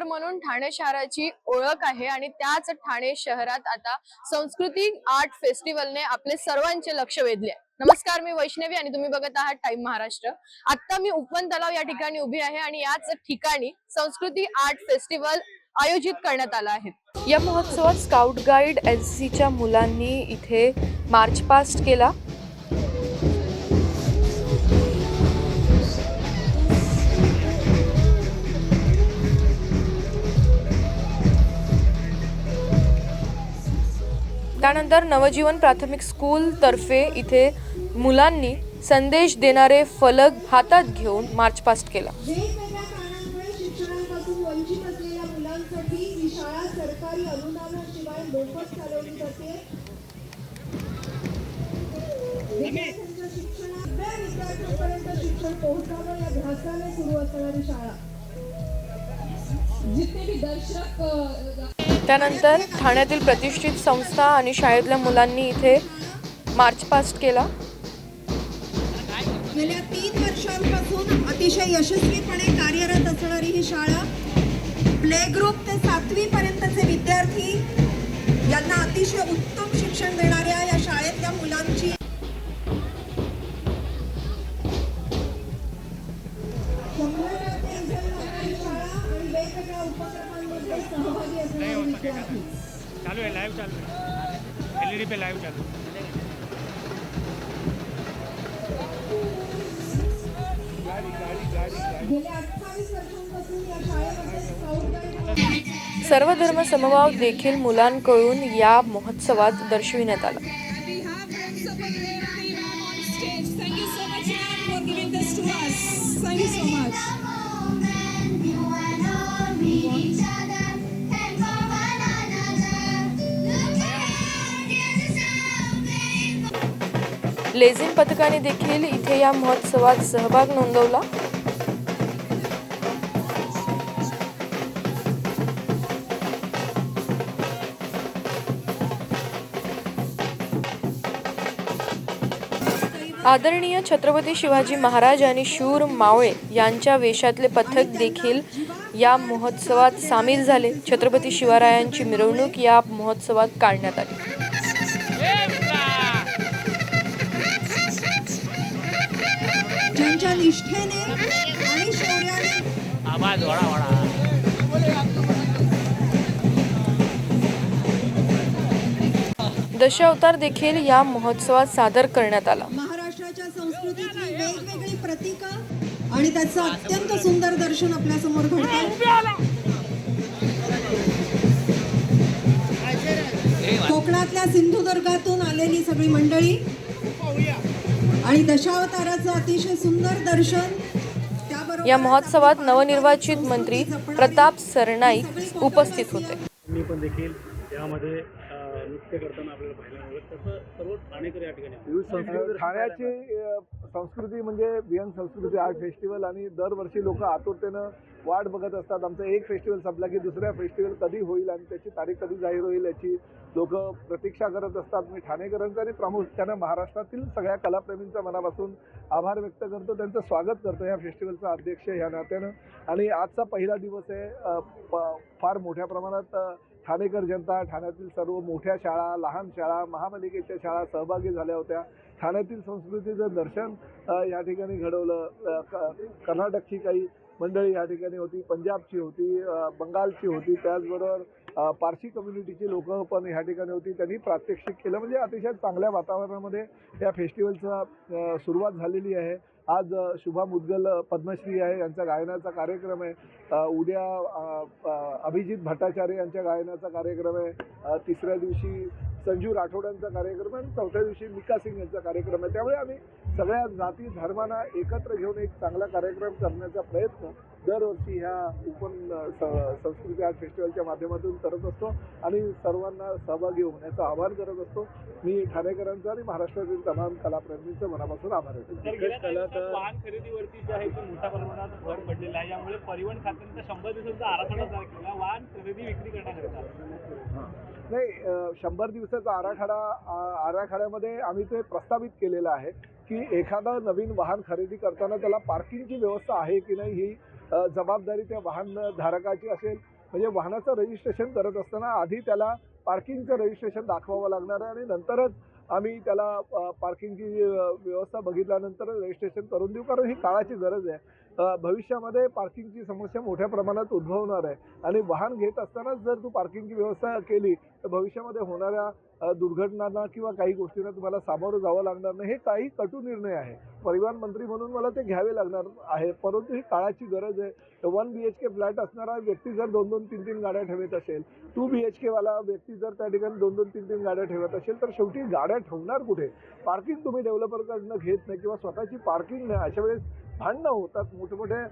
शहर म्हणून ठाणे शहराची ओळख आहे आणि त्याच ठाणे शहरात आता संस्कृती आर्ट फेस्टिवलने आपले सर्वांचे लक्ष वेधले आहे. नमस्कार मी वैष्णवी आणि तुम्ही बघत आहात टाइम महाराष्ट्र आता मी उपवन तलाव या ठिकाणी उभी आहे आणि याच ठिकाणी संस्कृती आर्ट फेस्टिवल आयोजित करण्यात आला आहे. या महोत्सवात स्काउट गाईड एन सीच्या मुलांनी इथे मार्च पास्ट केला. त्यानंतर नवजीवन प्राथमिक स्कूल तर्फे इथे मुलांनी संदेश देणारे फलक हातात घेऊन मार्च पास्ट केला. शिक्षण पोहोचावं या ध्यासाने सुरू असणारी शाळा. जितने भी दर्शक त्यानंतर ठाण्यातील प्रतिष्ठित संस्था आणि शाळेतल्या मुलांनी इथे मार्च पास्ट केला. गेल्या तीन वर्षांपासून अतिशय यशस्वीपणे कार्यरत असणारी ही शाळा प्ले ग्रुप ते सातवी पर्यंतचे विद्यार्थी यांना अतिशय उत्तम शिक्षण देणाऱ्या या शाळेतल्या मुलांची शाळा आणि वेगवेगळ्या उपक्रम चालू है लाइव चालू है एलईडी पे लाइव चालू है गेल्या अठ्ठावीस वर्षांपासून या शाळेमध्ये स्काउट गाईड सर्व धर्म समभाव देखील मुलांकडून या महोत्सवात दर्शविण्यात आला. We have Prince of लेझिम पथकाने देखील इथे या महोत्सवात सहभाग नोंदवला. आदरणीय छत्रपती शिवाजी महाराज आणि शूर मावळे यांच्या वेशातले पथक देखील या महोत्सवात सामील झाले. छत्रपती शिवरायांची मिरवणूक या महोत्सवात काढण्यात आली. ज्यांच्या निष्ठेने आणि शौर्याने. आवाज वाढा वाढा. दशावतार देखील या महोत्सवात सादर करण्यात आला. महाराष्ट्राच्या संस्कृतीची वेगवेगळी प्रतीकं आणि त्याचं अत्यंत सुंदर दर्शन आपल्यासमोर घडतं कोकणातल्या सिंधुदुर्गातून आलेली सगळी मंडळी आणि दशावताराचं अतिशय सुंदर दर्शन. या महोत्सवात नवनिर्वाचित मंत्री प्रताप सरनाईक उपस्थित होते. मी पण देखील यामध्ये नृत्य करताना आपल्याला पाहायला मिळत तसं सर्व ठाणेकर या ठिकाणी ठाण्याची संस्कृती म्हणजे बियंग संस्कृती आर्ट फेस्टिवल आणि दरवर्षी लोक आतुरतेनं वाट बघत असतात. आमचं एक फेस्टिवल संपला की दुसऱ्या फेस्टिवल कधी होईल आणि त्याची तारीख कधी जाहीर होईल याची लोक प्रतीक्षा करत असतात. मी ठाणेकरांचं आणि प्रामुख्यानं महाराष्ट्रातील सगळ्या कलाप्रेमींचा मनापासून आभार व्यक्त करतो. त्यांचं स्वागत करतो या फेस्टिवलचा अध्यक्ष ह्या नात्यानं. आणि आजचा पहिला दिवस आहे फार मोठ्या प्रमाणात ठाणेकर जनता ठाण्यातील सर्व मोठ्या शाळा लहान शाळा महापालिकेच्या शाळा सहभागी झाल्या होत्या. ठाण्यातील संस्कृतीचं दर्शन या ठिकाणी घडवलं. क- कर्नाटकची काही मंडळी या ठिकाणी होती पंजाबची होती बंगालची होती. त्याचबरोबर पारशी कम्युनिटीची लोक पण ह्या ठिकाणी होती. त्यांनी प्रात्यक्षिक केलं. म्हणजे अतिशय चांगल्या वातावरणामध्ये या फेस्टिवलचा सुरुवात झालेली आहे. आज शुभा मुद्गल पद्मश्री आहे यांचा गायनाचा कार्यक्रम आहे. उद्या अभिजित भट्टाचार्य यांच्या गायनाचा कार्यक्रम आहे. तिसऱ्या दिवशी संजू राठोडांचा कार्यक्रम आहे आणि चौथ्या दिवशी मिका सिंग यांचा कार्यक्रम आहे. त्यामुळे आम्ही सगळ्या जाती धर्मांना एकत्र घेऊन एक चांगला कार्यक्रम करण्याचा प्रयत्न दरवर्षी ह्या स- संस्कृती आर्ट फेस्टिवलच्या माध्यमातून करत असतो आणि सर्वांना सहभागी होण्याचं आवाहन करत असतो. मी ठाणेकरांचं आणि महाराष्ट्रातील तमाम कलाप्रेमींचं मनापासून आभार दिवसात वाहन खरेदीवरती जे आहे ते मोठ्या प्रमाणात भर पडलेला आहे. यामुळे परिवहन खात्याने शंभर दिवसांचा आराखडा तयार केला. वाहन खरेदी विक्री करण्याकरिता. नाही शंभर दिवसाचा आराखडा आराखड्यामध्ये आम्ही ते प्रस्तावित केलेलं आहे की एखादं नवीन वाहन खरेदी करताना त्याला पार्किंगची व्यवस्था आहे की नाही ही जबाबदारी त्या वाहन धारकाची असेल. म्हणजे वाहनाचं रजिस्ट्रेशन करत असताना आधी त्याला पार्किंगचं रजिस्ट्रेशन दाखवावं लागणार आहे आणि नंतरच आम्ही त्याला पार्किंगची व्यवस्था बघितल्यानंतर रजिस्ट्रेशन करून देऊ. कारण ही काळाची गरज आहे. भविष्यामध्ये पार्किंगची समस्या मोठ्या प्रमाणात उद्भवणार आहे. आणि वाहन घेत असतानाच जर तू पार्किंगची व्यवस्था केली तर भविष्यामध्ये होणाऱ्या दुर्घटनांना किंवा काही गोष्टींना तुम्हाला सामोरं जावं लागणार नाही. हे काही कटू निर्णय आहे. परिवहन मंत्री म्हणून मला ते घ्यावे लागणार आहे. परंतु ही काळाची गरज आहे. One B H K flat असणारा व्यक्ती जर दोन दोन तीन तीन गाड्या ठेवत असेल टू बी एच केवाला व्यक्ती जर त्या ठिकाणी दोन दोन तीन तीन गाड्या ठेवत असेल तर शेवटी गाड्या ठेवणार कुठे? पार्किंग तुम्ही डेव्हलपरकडनं घेत नाही किंवा स्वतःची पार्किंग नाही. अशा वेळेस भांडणं होतात. मोठमोठे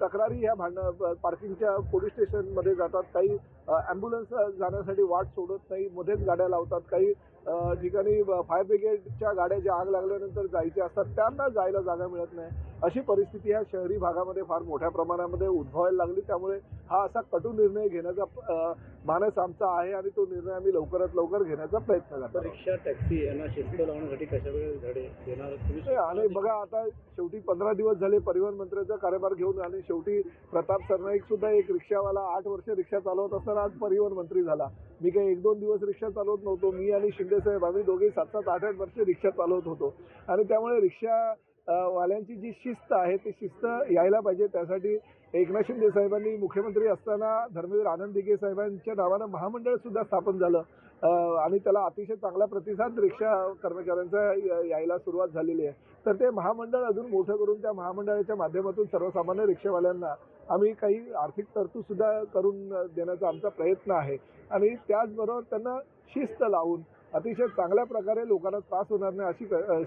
तक्रारी ह्या भांडणं पार्किंगच्या पोलीस स्टेशनमध्ये जातात. काही ॲम्ब्युलन्स जाण्यासाठी वाट सोडत नाही. मध्येच गाड्या लावतात. काही ठिकाणी फायर ब्रिगेडच्या गाड्या ज्या आग लागल्यानंतर जायच्या असतात त्यांना जायला जागा मिळत नाही. अशी परिस्थिती ह्या शहरी भागामध्ये फार मोठ्या प्रमाणामध्ये उद्भवायला लागली. त्यामुळे हा असा कटू निर्णय घेण्याचा मानस आमचा आहे आणि तो निर्णय आम्ही लवकरात लवकर घेण्याचा प्रयत्न करतो. रिक्षा टॅक्सी यांना शिस्त लावण्यासाठी कशा वेळेस धडे देणार आणि बघा आता शेवटी पंधरा दिवस झाले परिवहन मंत्र्याचा कार्यभार घेऊन आणि शेवटी प्रताप सरनाईक सुद्धा एक रिक्षावाला आठ वर्ष रिक्षा चालवत असताना आज परिवहन मंत्री झाला. मी काही एक दोन दिवस रिक्षा चालवत नव्हतो. मी आणि शिंदे साहेब आम्ही दोघे सात सात आठ आठ वर्ष रिक्षा चालवत होतो. आणि त्यामुळे रिक्षा वाल्यांची जी शिस्त आहे ती शिस्त यायला पाहिजे. त्यासाठी एकनाथ शिंदे साहेबांनी मुख्यमंत्री असताना धर्मवीर आनंद दिघे साहेबांच्या नावानं महामंडळ सुद्धा स्थापन झालं. आणि त्याला अतिशय चांगला प्रतिसाद रिक्षा कर्मचाऱ्यांचा यायला सुरुवात झालेली आहे. तर ते महामंडळ अजून मोठं करून त्या महामंडळाच्या माध्यमातून सर्वसामान्य रिक्षावाल्यांना आम्ही काही आर्थिक तरतूद सुद्धा करून देण्याचा आमचा प्रयत्न आहे. आणि त्याचबरोबर त्यांना शिस्त लावून अतिशय चांगल्या प्रकारे लोकांना त्रास होणार नाही अशी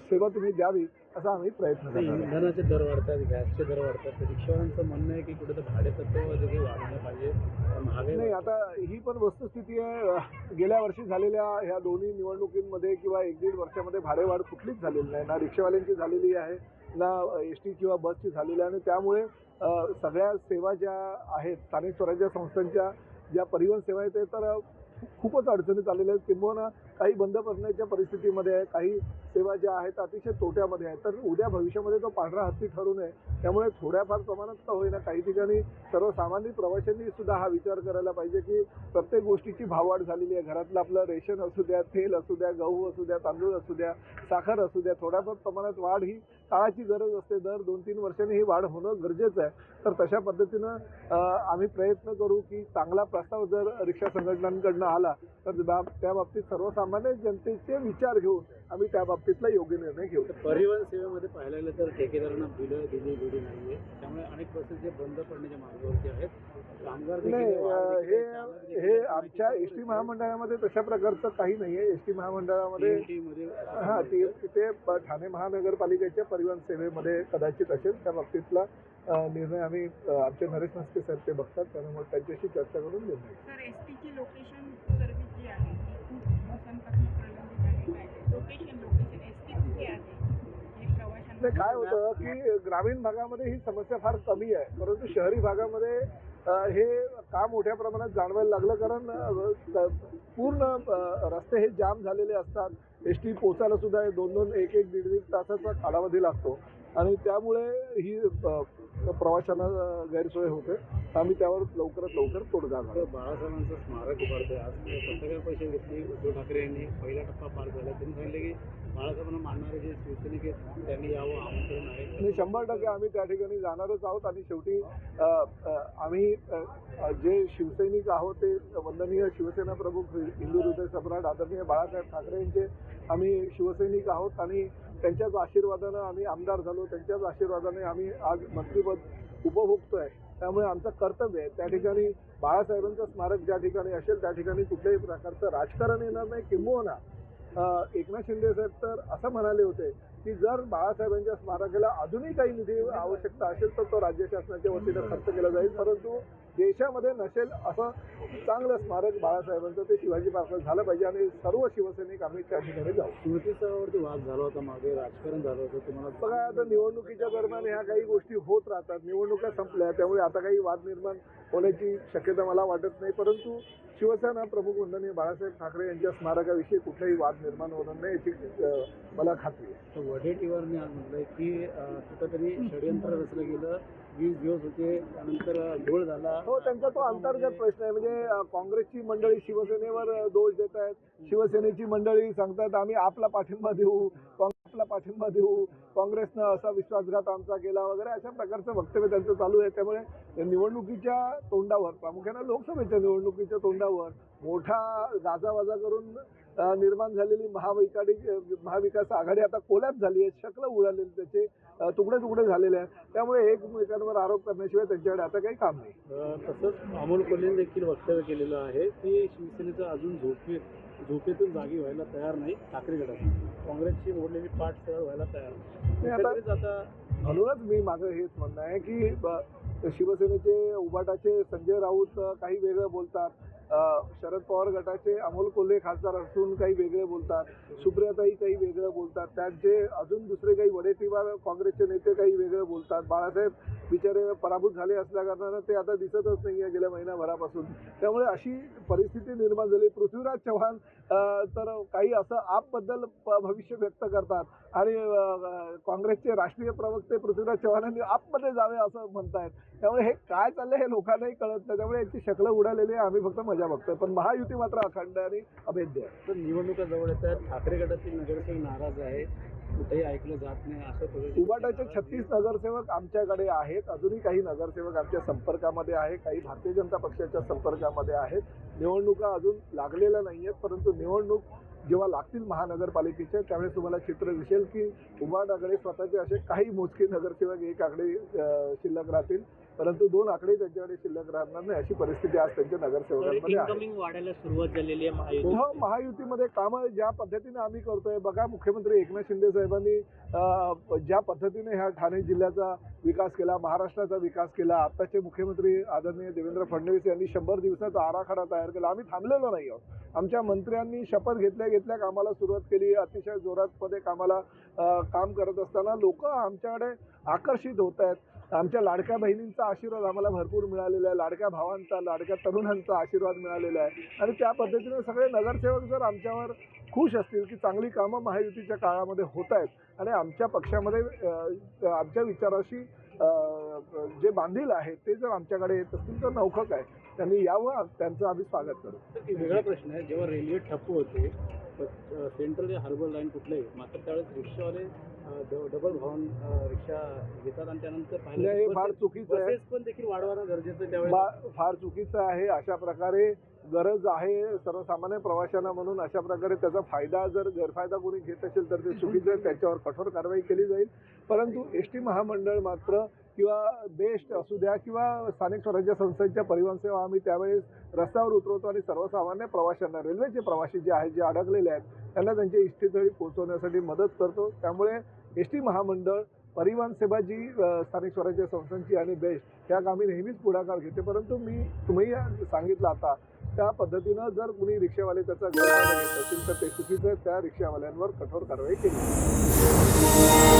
सेवा तुम्ही द्यावी असा आम्ही प्रयत्न आहे. इंधनाचे दर वाढतात गॅसचे दर वाढतात तर रिक्षावाल्यांचं म्हणणं आहे की कुठे तर भाडे तत्व जे वाढलं पाहिजे महागाई नाही आता ही पण वस्तुस्थिती आहे गेल्या वर्षी झालेल्या ह्या दोन्ही निवडणुकींमध्ये किंवा एक दीड वर्षामध्ये भाडेवाढ कुठलीच झालेली नाही ना रिक्षावाल्यांची झालेली आहे ना एस टी किंवा बसची झालेली आहे आणि त्यामुळे सगळ्या सेवा ज्या आहेत स्थानिक स्वराज्य संस्थांच्या ज्या परिवहन सेवा आहेत ते तर खूपच अडचणीत आलेल्या आहेत. किंबहुना काही बंद पडण्याच्या परिस्थितीमध्ये आहे काही सेवा ज्या आहेत अतिशय तोट्यामध्ये आहेत. तर उद्या भविष्यामध्ये तो पांढरा हत्ती ठरू नये त्यामुळे थोड्याफार प्रमाणात का होईना. काही ठिकाणी सर्वसामान्य प्रवाशांनी सुद्धा हा विचार करायला पाहिजे की प्रत्येक गोष्टीची भाववाढ झालेली आहे. घरातलं आपलं रेशन असू द्या तेल असू द्या गहू असू द्या तांदूळ असू द्या साखर असू द्या थोड्याफार प्रमाणात वाढ ही काळाची गरज असते दर दोन तीन वर्षांनी ही वाढ होणं गरजेचं आहे. तर तशा पद्धतीनं आम्ही प्रयत्न करू की चांगला प्रस्ताव जर रिक्षा संघटनांकडनं आला तर त्या बाबतीत सर्वसामान्य जनतेचे विचार घेऊन आम्ही त्या बाबतीतला योग्य निर्णय घेऊ. परिवहन सेवेमध्ये पाहायला गेलं तर ठेकेदारांना बिलं दिली बिली नाहीये. त्यामुळे अनेक बसेस जे बंद पडण्याच्या मार्गावरती आहेत. कामगार हे हे आमच्या एस टी महामंडळामध्ये तशा प्रकारचं काही नाही आहे एस टी महामंडळामध्ये हा ते ठाणे महानगरपालिकेच्या परिवहन सेवेमध्ये कदाचित असेल त्या बाबतीतला निर्णय आम्ही आमचे नरेश मस्के साहेब ते बघतात. त्यामुळे त्यांच्याशी चर्चा करून निर्णय घेऊ. तर एस टीची लोकेशन सर्व्हिस जी आहे? ती खूप दिवसांपासून प्रलंबित आहे लोकेशन लोकेशन एस टी कुठे आहे? नाही प्रवाशांना काय होतं की ग्रामीण भागामध्ये ही समस्या फार कमी आहे. परंतु शहरी भागामध्ये हे काम मोठ्या प्रमाणात जाणवायला लागलं? कारण पूर्ण रस्ते हे जाम झालेले असतात. एस टी पोचायला सुद्धा हे दोन दोन एक एक दीड दीड तासाचा कालावधी लागतो. आणि त्यामुळे ही अ, प्रवाशांना गैरसोय होते. आम्ही त्यावर लवकरात लवकर तोडगा. तर बाळासाहेबांचं स्मारक उभारतोय. आज पत्रकार परिषद घेतली. उद्धव ठाकरे यांनी पहिला टप्पा पार झाला त्यांनी सांगितलं की बाळासाहेबांना मानणारे जे शिवसैनिक आहेत त्यांनी यावं आमंत्रण आहे. आणि शंभर टक्के आम्ही त्या ठिकाणी जाणारच आहोत. आणि शेवटी आम्ही जे शिवसैनिक आहोत ते वंदनीय शिवसेना प्रमुख हिंदू हृदय सम्राट आदरणीय बाळासाहेब ठाकरे यांचे आम्ही शिवसैनिक आहोत. आणि त्यांच्याच आशीर्वादानं आम्ही आमदार झालो त्यांच्याच आशीर्वादाने आम्ही आज मंत्रिपद उपभोगतोय. त्यामुळे आमचं कर्तव्य आहे. त्या ठिकाणी बाळासाहेबांचं स्मारक ज्या ठिकाणी असेल त्या ठिकाणी कुठल्याही प्रकारचं राजकारण येणार नाही. किंबहुना एकनाथ शिंदे साहेब तर असं म्हणाले होते की जर बाळासाहेबांच्या स्मारकाला अजूनही काही निधी आवश्यकता असेल तर तो राज्य शासनाच्या वतीनं खर्च केला जाईल. परंतु देशामध्ये नसेल असं चांगलं स्मारक बाळासाहेबांचं ते शिवाजी पार्कात झालं पाहिजे आणि सर्व शिवसैनिक आम्ही त्या ठिकाणी जाऊ. स्मृती स्थळावरती वाद झाला होता मागे राजकारण झालं होतं तुम्हाला बघा आता निवडणुकीच्या दरम्यान ह्या काही गोष्टी होत राहतात. निवडणुका संपल्या त्यामुळे आता काही वाद निर्माण होण्याची शक्यता मला वाटत नाही. परंतु शिवसेना प्रमुख वंदनीय बाळासाहेब ठाकरे यांच्या स्मारकाविषयी कुठलाही वाद निर्माण होणार नाही याची मला खात्री आहे. वडेट्टीवारने आज म्हटलंय की कुठंतरी षडयंत्र रचलं गेलं. वीस दिवस होते त्यानंतर घोळ झाला. हो त्यांचा तो अंतर्गत प्रश्न आहे. म्हणजे काँग्रेसची मंडळी शिवसेनेवर दोष देत आहेत. शिवसेनेची मंडळी सांगतात आम्ही आपला पाठिंबा देऊ आपला पाठिंबा देऊ काँग्रेसनं असा विश्वासघात आमचा केला वगैरे अशा प्रकारचं वक्तव्य त्यांचं चालू आहे. त्यामुळे निवडणुकीच्या तोंडावर प्रामुख्यानं लोकसभेच्या निवडणुकीच्या तोंडावर मोठा गाजावाजा करून निर्माण झालेली महाविकाडी महाविकास आघाडी आता कोल्याप झाली आहे शकलं उडालेली त्याचे तुकडे तुकडे झालेले आहेत. त्यामुळे एकमेकांवर आरोप करण्याशिवाय त्यांच्याकडे आता काही काम नाही. तसंच अमोल कोल्हेने देखील वक्तव्य केलेलं आहे की शिवसेनेचं अजून झोपे झोपेतून जागी व्हायला तयार नाही ठाकरे गटात काँग्रेसची मोडलेली पाठ सरळ व्हायला तयार नाही. आता- आता म्हणूनच मी माझं हेच म्हणणं आहे की शिवसेनेचे उबाटाचे संजय राऊत काही वेगळं बोलतात. शरद पवार गटाचे अमोल कोल्हे खासदार असून काही वेगळे बोलतात. सुप्रियाताई काही वेगळं बोलतात. त्यांचे अजून दुसरे काही वडेट्टीवार काँग्रेसचे नेते काही वेगळं बोलतात. बाळासाहेब बिचारे पराभूत झाले असल्याकारणानं ते आता दिसतच नाही आहे गेल्या महिनाभरापासून. त्यामुळे अशी परिस्थिती निर्माण झाली. पृथ्वीराज चव्हाण तर काही असं आपबद्दल भविष्य व्यक्त करतात. आणि काँग्रेसचे राष्ट्रीय प्रवक्ते पृथ्वीराज चव्हाणांनी आपमध्ये जावे असं म्हणतायत. त्यामुळे हे काय चाललंय हे लोकांनाही कळत नाही. त्यामुळे याची शकलं उडालेली आहे. आम्ही फक्त मजा बघतोय. पण महायुती मात्र अखंड आणि अभेद्य आहे. तर निवडणुका जवळ येत आहेत. ठाकरे गटातील नगरसेवक नाराज आहे. कुठेही ऐकलं जात नाही असं उबाटाचे छत्तीस नगरसेवक आमच्याकडे आहेत. अजूनही काही नगरसेवक आमच्या संपर्कामध्ये आहे काही भारतीय जनता पक्षाच्या संपर्कामध्ये आहेत. निवडणुका अजून लागलेल्या नाही आहेत. परंतु निवडणूक जेव्हा लागतील महानगरपालिकेच्या त्यावेळेस तुम्हाला चित्र दिसेल की उबाटाकडे स्वतःचे असे काही मोजके नगरसेवक एक आकडे शिल्लक राहतील. परंतु दोन आकडे त्यांच्याकडे शिल्लक राहणार नाही अशी परिस्थिती आज त्यांच्या नगरसेवकांमध्ये आहे. वाढायला सुरुवात झालेली आहे महायुती. हो महायुतीमध्ये कामं ज्या पद्धतीने आम्ही करतोय बघा मुख्यमंत्री एकनाथ शिंदे साहेबांनी ज्या पद्धतीने ह्या ठाणे जिल्ह्याचा विकास केला महाराष्ट्राचा विकास केला आत्ताचे मुख्यमंत्री आदरणीय देवेंद्र फडणवीस यांनी शंभर दिवसाचा आराखडा तयार केला. आम्ही थांबलेलो नाही आहोत. आमच्या मंत्र्यांनी शपथ घेतल्या घेतल्या कामाला सुरुवात केली. अतिशय जोरातपणे कामाला अं, काम करत असताना लोक आमच्याकडे आकर्षित होत आहेत. आमच्या लाडक्या बहिणींचा आशीर्वाद आम्हाला भरपूर मिळालेला आहे. लाडक्या भावांचा लाडक्या तरुणांचा आशीर्वाद मिळालेला आहे. आणि त्या पद्धतीने सगळे नगरसेवक जर आमच्यावर खुश असतील की चांगली कामं महायुतीच्या काळामध्ये होत आहेत आणि आमच्या पक्षामध्ये आमच्या विचाराशी जे बांधील आहेत ते जर आमच्याकडे येत असतील तर नौखक आहे. त्यांनी यावं त्यांचं आम्ही स्वागत करू. वेगळा प्रश्न आहे. जेव्हा रेल्वे ठप्प होते सेंट्रल हार्बर लाईन कुठलंही मात्र त्यावेळेस रिक्षावाले डबल भावन रिक्षा घेतात आणि त्यानंतर हे फार चुकीचं आहे. पण देखील वाढवणं गरजेचं आहे त्यावेळेस. फार चुकीचं आहे. अशा प्रकारे गरज आहे सर्वसामान्य प्रवाशांना म्हणून अशा प्रकारे त्याचा फायदा जर गैरफायदा कोणी घेत असेल तर ते चुकीचं त्याच्यावर कठोर कारवाई केली जाईल. परंतु एस टी महामंडळ मात्र किंवा बेस्ट असू द्या किंवा स्थानिक स्वराज्य संस्थांच्या परिवहन सेवा आम्ही त्यावेळेस रस्त्यावर उतरवतो आणि सर्वसामान्य प्रवाशांना रेल्वेचे प्रवासी जे आहेत जे अडकलेले आहेत त्यांना त्यांच्या इष्टीस्थळी पोहोचवण्यासाठी मदत करतो. त्यामुळे एस टी महामंडळ परिवहन सेवा जी स्थानिक स्वराज्य संस्थांची आणि बेस्ट या कामी नेहमीच पुढाकार घेते. परंतु मी तुम्ही सांगितलं आता त्या पद्धतीनं जर कुणी रिक्षावाले त्याचा गैरफायदा घेत असतील तर ते चुकीचं त्या रिक्षावाल्यांवर कठोर कारवाई केली